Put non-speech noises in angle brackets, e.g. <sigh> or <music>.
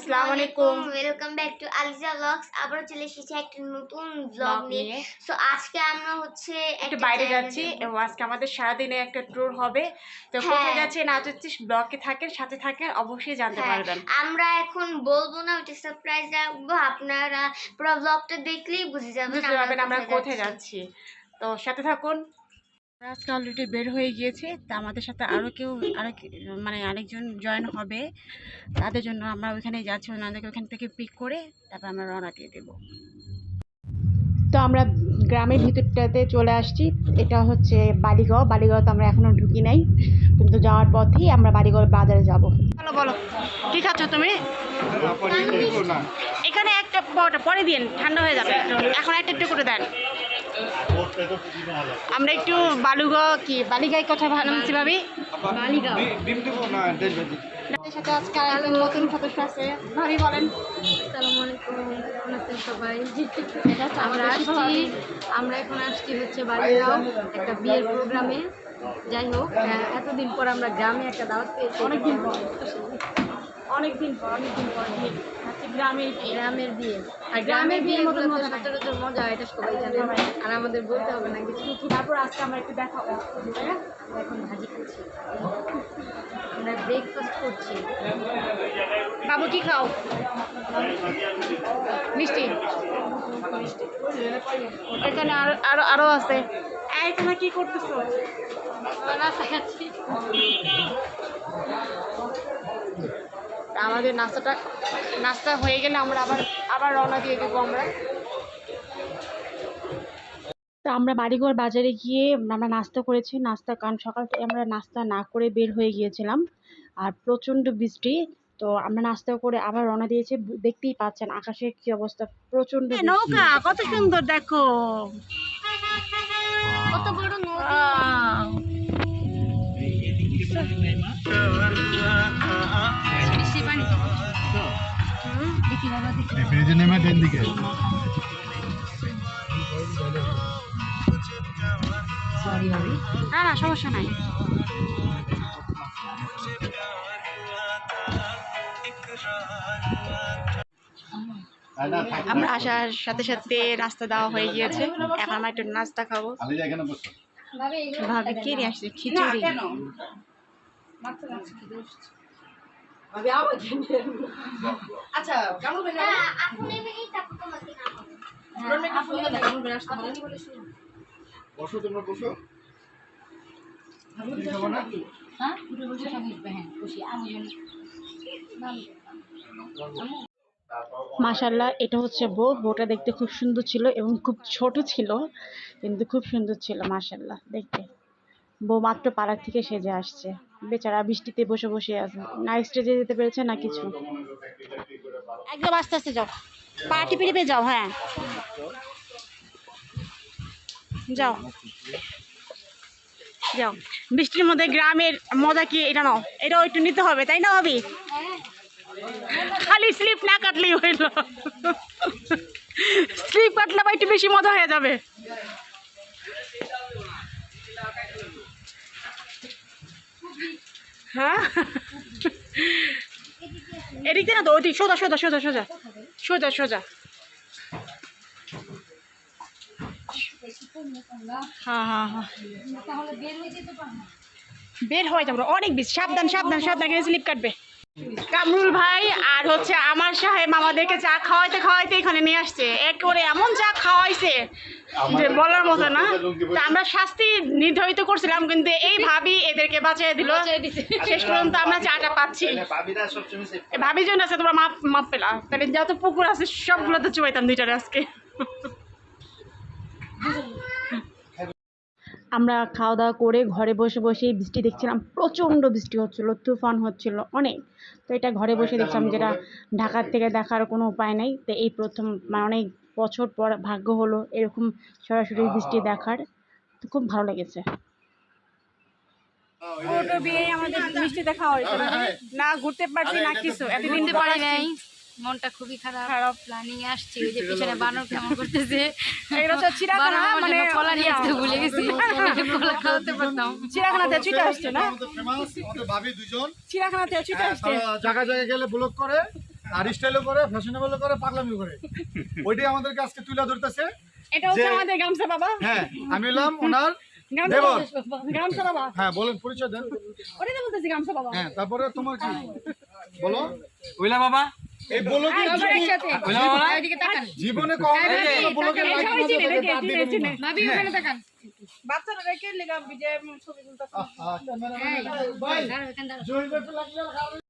আসসালামু আলাইকুম welcome back to Aliza blogs চলে এসেছি একটা নতুন ব্লগ নিয়ে। সো আজকে আমরা হচ্ছে একটু বাইরে যাচ্ছি। এবং আজকে আমাদের সারাদিনে একটা ট্যুর হবে। তো হ্যাঁ। কোথায় যাচ্ছি না যাচ্ছি ব্লগে থাকেন সাথে থাকেন অবশ্যই জানতে হ্যাঁ, পারবেন। আমরা এখন বলব না ওটা সারপ্রাইজ রাখব। আপনারা পুরো ব্লগটা দেখলেই বুঝে যাবেন আমরা কোথায় যাচ্ছি। তো সাথে থাকুন। আমরা আজকে অলরেডি বের হয়ে গিয়েছে। তা আমাদের সাথে আরও কেউ আরও মানে আরেকজন জয়েন হবে। তাদের জন্য আমরা ওইখানেই যাচ্ছি ওনাদেরকে ওখান থেকে পিক করে তারপর আমরা রওনা দিয়ে দেবো। তো আমরা গ্রামের ভিতরটাতে চলে আসছি। এটা হচ্ছে বালিগাঁও। বালিগাঁও তো আমরা এখনও ঢুকি নাই। কিন্তু যাওয়ার পথেই আমরা বালিগাঁও বাজারে যাব। বলো বলো। কী খাচ্ছ তুমি? এখানে একটা পরে দিন। ঠান্ডা হয়ে যাবে। এখন একটা একটু করে দেন। আমরা একটু বালুগাঁও কি বালিগাঁয় কথা ভালো আছি ভাবি। বালিগাঁও। সাথে আজকে আরেকজন নতুন সদস্য আছে। ভাবি বলেন। আসসালামু আলাইকুম সবাই? এটা আমরা আসছি আমরা এখন আসছি হচ্ছে বাড়িরাও একটা বিয়ের প্রোগ্রামে। যাই হোক এতদিন পর আমরা গ্রামে একটা দাওয়াত পেয়েছি। অনেকদিন পর। অনেকদিন পর অনেকদিন পর বিয়ে। আজকে গ্রামের বিয়ে। গ্রামের বিয়ে। আর গ্রামের বিয়ের মতো মজা সচরাচর মজা এটা সবাই জানে। আর আমাদের বলতে হবে না কিছু। তারপর আজকে আমরা একটু না? আমরা এখন ভাজি খাচ্ছি। আমরা ব্রেকফাস্ট করছি। বাবু কি খাও? মিষ্টি। এখানে আরও আরও আরও আছে। তোমরা কি করতেছো? আমরা খাচ্ছি আমাদের নাস্তাটা নাস্তা হয়ে গেলে আমরা আবার আবার রওনা দিয়ে দেবো আমরা। তো আমরা বাড়িঘর বাজারে গিয়ে আমরা নাস্তা করেছি। নাস্তা কারণ সকাল থেকে আমরা নাস্তা না করে বের হয়ে গিয়েছিলাম আর প্রচণ্ড বৃষ্টি। তো আমরা নাস্তা করে আবার রওনা দিয়েছি। দেখতেই পাচ্ছেন আকাশের কি অবস্থা প্রচণ্ড নৌকা কত সুন্দর দেখো। কত বড় নদী। ব্রিজে নেমে ট্রেন দিকে। না না সমস্যা নাই। আমরা আসার সাথে সাথে নাস্তা দেওয়া হয়ে গিয়েছে। এখন আমরা একটু নাস্তা খাব। আলিজা এখানে বসো ভাবি কে নিয়ে আসছে? খিচুড়ি। হ্যাঁ, আপনি এমনিই তারপর তোমাকে বসো তোমরা বসো। মাশাল্লাহ এটা হচ্ছে বউ বউটা দেখতে খুব সুন্দর ছিল এবং খুব ছোট ছিল কিন্তু খুব সুন্দর ছিল মাশাল্লাহ দেখতে। বউ মাত্র পাড়ার থেকে সেজে আসছে। বেচারা বৃষ্টিতে বসে বসে আছে। না স্টেজে যেতে পেরেছে না কিছু। একদম আস্তে আস্তে যাও। পা টিপে টিপে যাও হ্যাঁ। যাও। যাও। বৃষ্টির মধ্যে গ্রামের মজা কি এটা নাও। এটাও একটু নিতে হবে, তাই না ভাবি? খালি স্লিপ না কাটলেই হইল। স্লিপ কাটলে বা একটু বেশি মজা হয়ে যাবে। হ্যাঁ? এদিক দিয়ে না তো ওদিক সোজা সোজা সোজা সোজা। সোজা সোজা। হ্যাঁ হ্যাঁ হ্যাঁ। বের হয়ে যাব অনেক বেশি। সাবধান সাবধান সাবধান স্লিপ কাটবে। কামরুল ভাই আর হচ্ছে আমার সাহেব আমাদেরকে চা খাওয়াইতে খাওয়াইতে এখানে নিয়ে আসছে। এক করে এমন চা খাওয়াইছে। যে বলার মতো না। আমরা শাস্তি নির্ধারিত করছিলাম কিন্তু এই ভাবি এদেরকে বাঁচিয়ে দিল। শেষ পর্যন্ত আমরা চাটা পাচ্ছি। ভাবির জন্য আছে তোমরা মাপ মাপ পেলা। তাহলে যত পুকুর আছে সবগুলোতে চুবাইতাম দুইটারে আজকে। আমরা খাওয়া দাওয়া করে ঘরে বসে বসে বৃষ্টি দেখছিলাম প্রচণ্ড বৃষ্টি হচ্ছিল তুফান হচ্ছিল অনেক। তো এটা ঘরে বসে দেখছিলাম যেটা ঢাকার থেকে দেখার কোনো উপায় নেই। তো এই প্রথম মানে অনেক বছর পর ভাগ্য হলো এরকম সরাসরি বৃষ্টি দেখার। তো খুব ভালো লেগেছে। ছোট বিয়ে আমাদের মিষ্টি দেখা হয়েছে। না ঘুরতে পারছি না কিছু এতদিন পারি নাই। মনটা খুবই খারাপ। খারাপ। প্ল্যানিং আসছে ওই যে পিছনে বানর কেমন করতেছে। এগুলো তো চিড়াখানা মানে কলা নিয়ে আসতে ভুলে গেছি। <laughs> কলা খাওয়াতে পারতাম। চিড়াখানাতে আসছে না? আমাদের ভাবি দুজন চিড়াখানাতে ছুটে আসছে? তারা জায়গায় জায়গায় গেলে ব্লক করে আর স্টাইলও করে ফ্যাশনেবলও করে পাগলামিও করে। ওইটাই আমাদেরকে আজকে তুলে ধরতেছে এটা হচ্ছে আমাদের গামছা বাবা। হ্যাঁ আমি হলাম ওনার গামছা বাবা। হ্যাঁ বলেন পরিচয় দেন। ওটাই তো বলতেছি গামছা বাবা। হ্যাঁ তারপরে তোমার কি? বলো। ওইলা বাবা এই বলো কি সবার একসাথে। ওইলা বাবা ওইদিকে তাকান। জীবনে বলোকে। ভাবি ওখানে তাকান। বাচ্চারা রেখে লিগা বিজয় ছবি তুলতেছে।